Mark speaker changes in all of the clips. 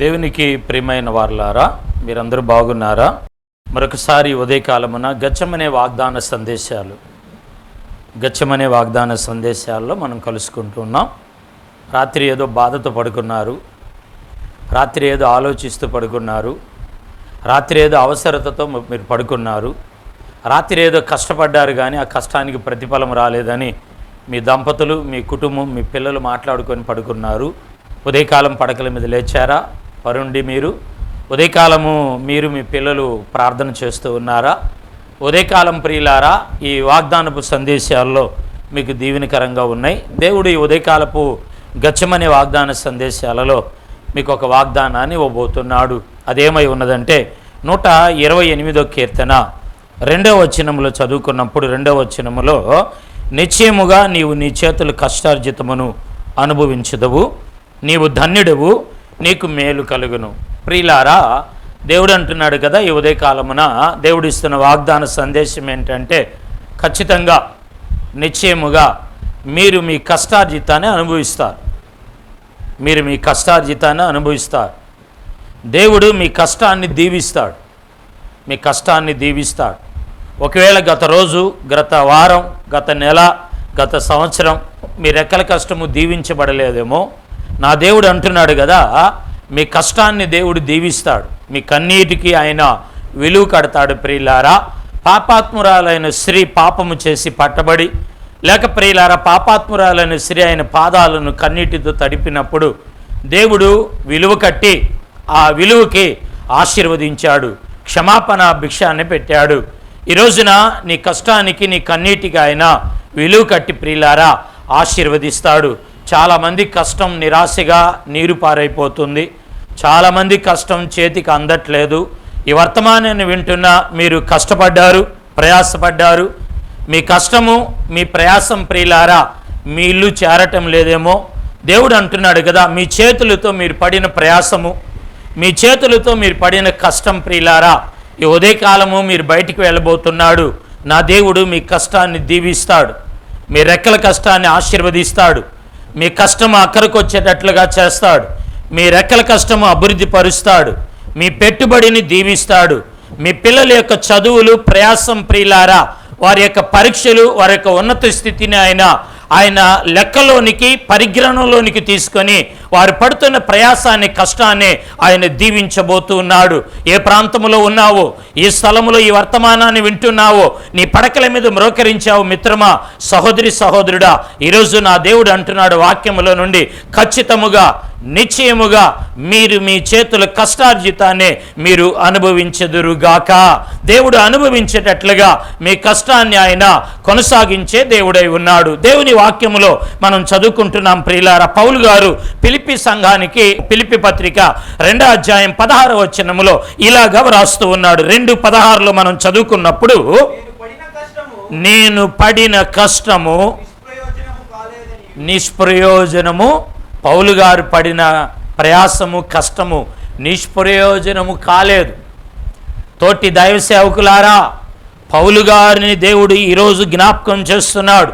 Speaker 1: దేవునికి ప్రియమైన వారులారా మీరందరూ బాగున్నారా? మరొకసారి ఉదయకాలమున గచ్చమనే వాగ్దాన సందేశాలు గచ్చమనే వాగ్దాన సందేశాల్లో మనం కలుసుకుంటున్నాం రాత్రి ఏదో బాధతో పడుకున్నారు రాత్రి ఏదో ఆలోచిస్తూ పడుకున్నారు రాత్రి ఏదో అవసరతతో మీరు పడుకున్నారు రాత్రి ఏదో కష్టపడ్డారు కానీ ఆ కష్టానికి ప్రతిఫలం రాలేదని మీ దంపతులు మీ కుటుంబం మీ పిల్లలు మాట్లాడుకొని పడుకున్నారు. ఉదయకాలం పడకల మీద లేచారా? పరుండి మీరు. ఉదయకాలము మీరు మీ పిల్లలు ప్రార్థన చేస్తూ ఉన్నారా? ఉదయకాలం ప్రియులారా ఈ వాగ్దానపు సందేశాల్లో మీకు దీవెనకరంగా ఉన్నాయి. దేవుడు ఈ ఉదయకాలపు గచ్చమనే వాగ్దాన సందేశాలలో మీకు ఒక వాగ్దానాన్ని ఇవ్వబోతున్నాడు. అదేమై ఉన్నదంటే నూట ఇరవై ఎనిమిదో కీర్తన రెండవ వచనంలో చదువుకున్నప్పుడు రెండవ వచనములో నిశ్చయముగా నీవు నీ చేతులు కష్టార్జితమును అనుభవించదవు. నీవు ధన్యుడవు. నీకు మేలు కలుగును. ప్రియులారా దేవుడు అంటున్నాడు కదా ఈ ఉదయకాలమున దేవుడు ఇస్తున్న వాగ్దాన సందేశం ఏంటంటే ఖచ్చితంగా నిశ్చయముగా మీరు మీ కష్టార్జితాన్ని అనుభవిస్తారు. మీరు మీ కష్టార్జితాన్ని అనుభవిస్తారు. దేవుడు మీ కష్టాన్ని దీవిస్తాడు. మీ కష్టాన్ని దీవిస్తాడు. ఒకవేళ గత రోజు గత వారం గత నెల గత సంవత్సరం మీ రెక్కల కష్టము దీవించబడలేదేమో నా దేవుడు అంటున్నాడు కదా మీ కష్టాన్ని దేవుడు దీవిస్తాడు. మీ కన్నీటికి ఆయన విలువ కడతాడు ప్రియులారా. పాపాత్మురాలైన స్త్రీ పాపము చేసి పట్టబడి లేక ప్రియులారా పాపాత్మురాలైన స్త్రీ ఆయన పాదాలను కన్నీటితో తడిపినప్పుడు దేవుడు విలువ కట్టి ఆ విలువకి ఆశీర్వదించాడు క్షమాపణ భిక్షాన్ని పెట్టాడు. ఈ రోజున నీ కష్టానికి నీ కన్నీటికి ఆయన విలువ కట్టి ప్రియులారా ఆశీర్వదిస్తాడు. చాలామంది కష్టం నిరాశగా నీరు పారైపోతుంది. చాలామంది కష్టం చేతికి అందట్లేదు. ఈ వర్తమానాన్ని వింటున్న మీరు కష్టపడ్డారు ప్రయాసపడ్డారు. మీ కష్టము మీ ప్రయాసం ప్రియులారా మీ ఇల్లు చేరటం లేదేమో. దేవుడు అంటున్నాడు కదా మీ చేతులతో మీరు పడిన ప్రయాసము మీ చేతులతో మీరు పడిన కష్టం ప్రియులారా ఈ ఉదయకాలము మీరు బయటికి వెళ్ళబోతున్నాడు. నా దేవుడు మీ కష్టాన్ని దీవిస్తాడు. మీ రెక్కల కష్టాన్ని ఆశీర్వదిస్తాడు. మీ కష్టం అక్కరకు వచ్చేటట్లుగా చేస్తాడు. మీ రెక్కల కష్టం అభివృద్ధి పరుస్తాడు. మీ పెట్టుబడిని దీవిస్తాడు. మీ పిల్లల యొక్క చదువులు ప్రయాసం ప్రియులారా వారి యొక్క పరీక్షలు వారి యొక్క ఉన్నత స్థితిని ఆయన ఆయన లెక్కలోనికి పరిజ్ఞానంలోనికి తీసుకొని వారు పడుతున్న ప్రయాసాన్ని కష్టాన్ని ఆయన దీవించబోతూ ఉన్నాడు. ఏ ప్రాంతంలో ఉన్నావో? ఈ స్థలములో ఈ వర్తమానాన్ని వింటున్నావో? నీ పడకల మీద మ్రోకరించావు మిత్రమా సహోదరి సహోదరుడా? ఈరోజు నా దేవుడు అంటున్నాడు వాక్యములో నుండి ఖచ్చితముగా నిశ్చయముగా మీరు మీ చేతుల కష్టార్జితాన్ని మీరు అనుభవించదురుగాక. దేవుడు అనుభవించేటట్లుగా మీ కష్టాన్ని ఆయన కొనసాగించే దేవుడై ఉన్నాడు. దేవుని వాక్యములో మనం చదువుకుంటున్నాం ప్రియులార. పౌలు గారు పిలిపి సంఘానికి పిలిపి పత్రిక రెండో అధ్యాయం పదహార వచనములో ఇలాగ వ్రాస్తూ ఉన్నాడు. రెండు పదహారులో మనం చదువుకున్నప్పుడు
Speaker 2: నేను పడిన కష్టము నిష్ప్రయోజనము
Speaker 1: పౌలు గారు పడిన ప్రయాసము కష్టము నిష్ప్రయోజనము కాలేదు. తోటి దైవ సేవకులారా పౌలు గారిని దేవుడు ఈరోజు జ్ఞాపకం చేస్తున్నాడు.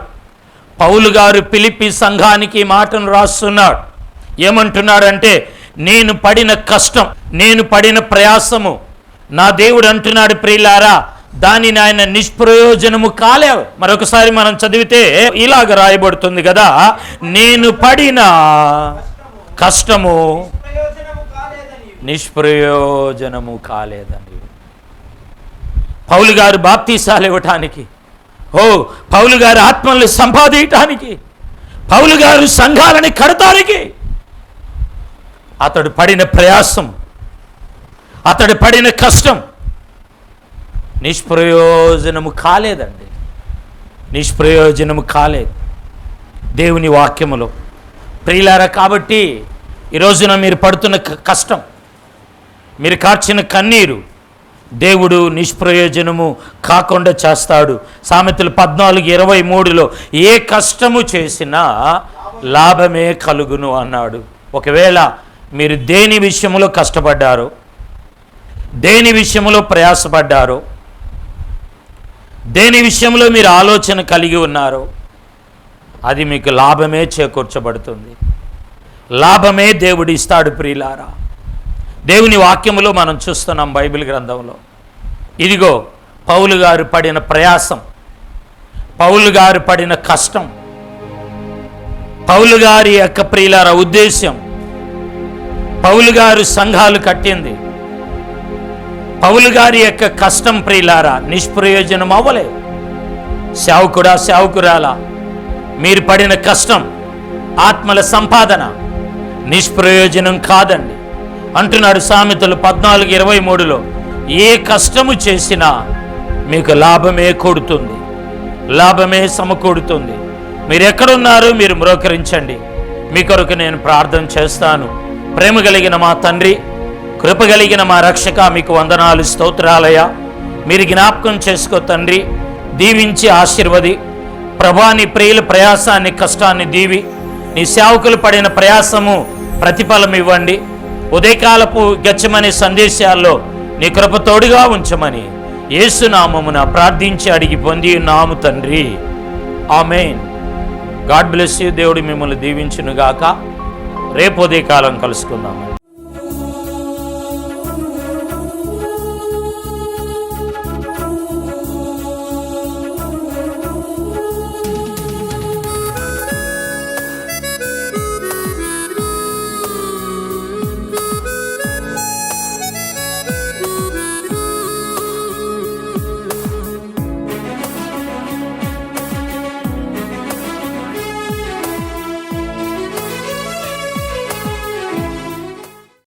Speaker 1: పౌలు గారు పిలిపి సంఘానికి మాటను రాస్తున్నాడు. ఏమంటున్నాడంటే నేను పడిన కష్టం నేను పడిన ప్రయాసము నా దేవుడు అంటున్నాడు ప్రియులారా దానిని ఆయన నిష్ప్రయోజనము కాలేవు మరొకసారి మనం చదివితే ఇలాగ రాయబడుతుంది కదా నేను పడిన కష్టము
Speaker 2: నిష్ప్రయోజనము కాలేదని.
Speaker 1: నిష్ప్రయోజనము కాలేదని పౌలు గారు బాప్తీసాలు ఇవ్వటానికి ఓ పౌలు గారు ఆత్మల్ని సంపాదించటానికి పౌలు గారు సంఘాలని కడతానికి. అతడు పడిన ప్రయాసం అతడు పడిన కష్టం నిష్ప్రయోజనము కాలేదండి. నిష్ప్రయోజనము కాలేదు. దేవుని వాక్యములో ప్రియులారా కాబట్టి ఈ రోజున మీరు పడుతున్న కష్టం మీరు కార్చిన కన్నీరు దేవుడు నిష్ప్రయోజనము కాకుండా చేస్తాడు. సామెతలు పద్నాలుగు ఇరవై మూడులో ఏ కష్టము చేసినా లాభమే కలుగును అన్నాడు. ఒకవేళ మీరు దేని విషయంలో కష్టపడ్డారో దేని విషయంలో ప్రయాసపడ్డారో దేని విషయంలో మీరు ఆలోచన కలిగి ఉన్నారో అది మీకు లాభమే చేకూర్చబడుతుంది. లాభమే దేవుడు ఇస్తాడు ప్రియులారా. దేవుని వాక్యములో మనం చూస్తున్నాం బైబిల్ గ్రంథంలో. ఇదిగో పౌలు గారు పడిన ప్రయాసం పౌలు గారు పడిన కష్టం పౌలు గారి యొక్క ప్రియులార ఉద్దేశ్యం పౌలు గారు సంఘాలు కట్టింది. పౌలు గారి యొక్క కష్టం ప్రియులారా నిష్ప్రయోజనం అవ్వలే. సేవకుడా సేవకురాలా మీరు పడిన కష్టం ఆత్మల సంపాదన నిష్ప్రయోజనం కాదండి. అంటున్నాడు సామెతలు పద్నాలుగు ఇరవై మూడులో ఏ కష్టము చేసినా మీకు లాభమే కూడుతుంది. లాభమే సమకూడుతుంది. మీరు ఎక్కడున్నారు మీరు మ్రోకరించండి. మీ కొరకు నేను ప్రార్థన చేస్తాను. ప్రేమ కలిగిన మా తండ్రి కృపగలిగిన మా రక్షక మీకు వందనాలు స్తోత్రాలయ మీరు జ్ఞాపకం చేసుకో తండ్రి దీవించి ఆశీర్వది. ప్రభా నీ ప్రియుల ప్రయాసాన్ని కష్టాన్ని దీవి. నీ సేవకులు పడిన ప్రయాసము ప్రతిఫలం ఇవ్వండి. ఉదయకాలపు గచ్చమనే సందేశాల్లో నీ కృప తోడుగా ఉంచమని యేసునామమున ప్రార్థించి అడిగి పొంది నాము తండ్రి. ఆమెన్. God bless you. దేవుడు మిమ్మల్ని దీవించునుగాక. రేపు ఉదయకాలం కలుసుకుందాము